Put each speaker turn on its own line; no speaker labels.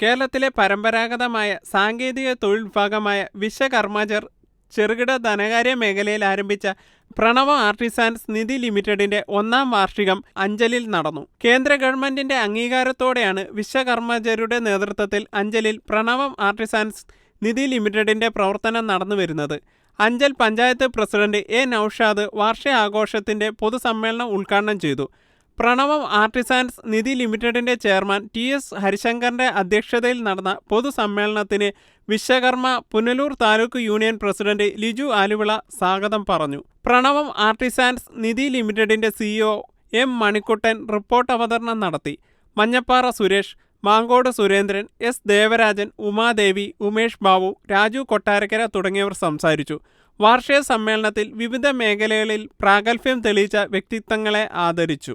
കേരളത്തിലെ പരമ്പരാഗതമായ സാങ്കേതിക തൊഴിൽ വിഭാഗമായ വിശ്വകർമ്മജർ ചെറുകിട ധനകാര്യ മേഖലയിൽ ആരംഭിച്ച പ്രണവ ആർട്ടിസാൻസ് നിധി ലിമിറ്റഡിന്റെ ഒന്നാം വാർഷികം അഞ്ചലിൽ നടന്നു. കേന്ദ്ര ഗവൺമെന്റിന്റെ അംഗീകാരത്തോടെയാണ് വിശ്വകർമ്മജരുടെ നേതൃത്വത്തിൽ അഞ്ചലിൽ പ്രണവം ആർട്ടിസാൻസ് നിധി ലിമിറ്റഡിന്റെ പ്രവർത്തനം നടന്നു വരുന്നത് അഞ്ചൽ പഞ്ചായത്ത് പ്രസിഡന്റ് എ നൌഷാദ് വാർഷികാഘോഷത്തിന്റെ പൊതുസമ്മേളനം ഉദ്ഘാടനം ചെയ്തു. പ്രണവം ആർട്ടിസാൻസ് നിധി ലിമിറ്റഡിന്റെ ചെയർമാൻ ടി എസ് ഹരിശങ്കറിന്റെ അധ്യക്ഷതയിൽ നടന്ന പൊതുസമ്മേളനത്തിന് വിശ്വകർമ്മ പുനലൂർ താലൂക്ക് യൂണിയൻ പ്രസിഡന്റ് ലിജു ആലുവിള സ്വാഗതം പറഞ്ഞു. പ്രണവം ആർട്ടിസാൻസ് നിധി ലിമിറ്റഡിന്റെ സിഇഒ എം മണിക്കുട്ടൻ റിപ്പോർട്ട് അവതരണം നടത്തി. മഞ്ഞപ്പാറ സുരേഷ് മാങ്കോട് സുരേന്ദ്രൻ എസ് ദേവരാജൻ ഉമാദേവി ഉമേഷ് ബാബു രാജു കൊട്ടാരക്കര തുടങ്ങിയവർ സംസാരിച്ചു. വാർഷിക സമ്മേളനത്തിൽ വിവിധ മേഖലകളിൽ പ്രാഗൽഭ്യം തെളിയിച്ച വ്യക്തിത്വങ്ങളെ ആദരിച്ചു.